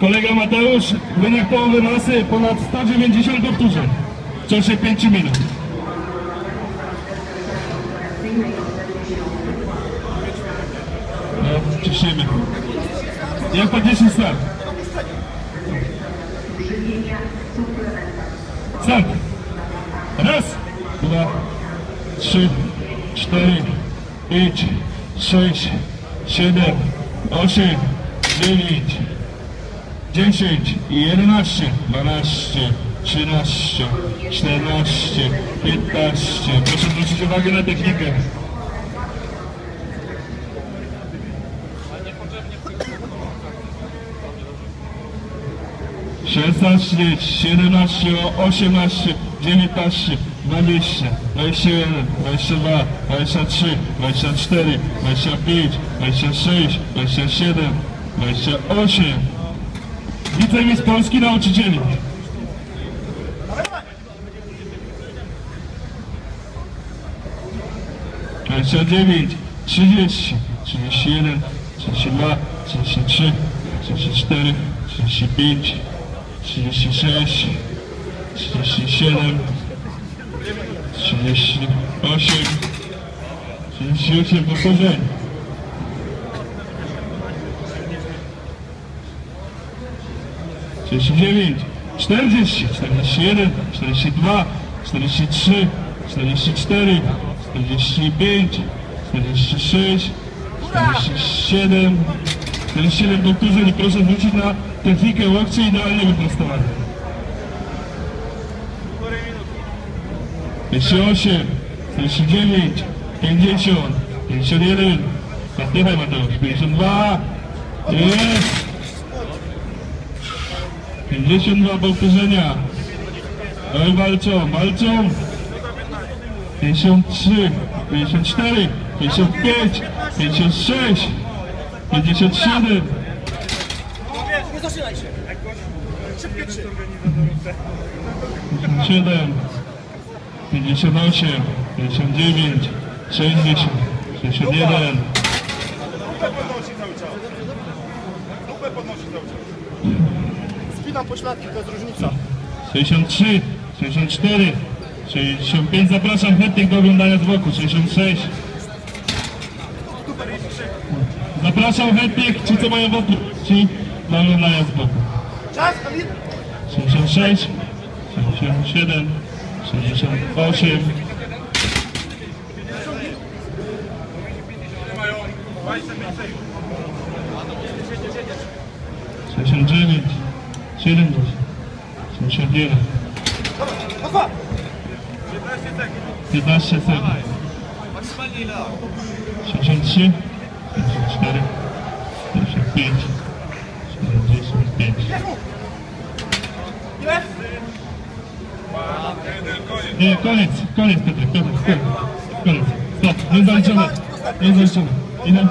Kolega Mateusz, wynik połowy masy ponad 190 powtórzeń w czasie 5 minut. No, cieszymy. Jak podniesie start? Start. Raz, dwa, trzy, cztery, pięć, sześć, siedem, osiem, dziewięć, dziesięć, jedenaście, dwanaście, trzynaście, czternaście, piętnaście. Proszę zwrócić uwagę na technikę. Szesnaście, siedemnaście, osiemnaście, dziewiętnaście, dwadzieścia, dwadzieścia jeden, dwadzieścia dwa, dwadzieścia trzy, dwadzieścia cztery, dwadzieścia pięć, dwadzieścia sześć, dwadzieścia siedem, dwadzieścia osiem. Wicemistrz Polski nauczycieli. Dwadzieścia dziewięć, trzydzieści, trzydzieści jeden, trzydzieści dwa, trzydzieści trzy, trzydzieści cztery, trzydzieści pięć, trzydzieści sześć, trzydzieści siedem, trzydzieści osiem, trzydzieści osiem powtórzeń. 39, 40, 41, 42, 43, 44, 45, 46, 47, 47 doktorze i proszę wrócić na technikę łokcie idealnie wyprostowane. 58, 49, 50, 51, Mateusz, 52, jest! 52 powtórzenia. Oj, walczą, walczą. 53, 54, 55, 56, 57, Nie zaczynaj się. Szybkie trzy. 57, 58, 59, 60, 61, Dupę podnosi cały czas. Dupę podnosi cały czas. Spinam pośladki, to jest różnica. 63, 64, 65. Zapraszam chętnych do oglądania z boku. 66. Zapraszam chętnych, ci co mają wokół, ci do oglądania z boku. Czas, Kamil? 66, 67, 68, Mają 25 69, 70, 71, Opa! 15 sekund. 15 sekund. 63, 64, 65, 75. Ile? Nie, koniec, koniec Piotrek, Piotrek, koniec, koniec. Stop, nie zaliczone, nie zaliczone. Ile?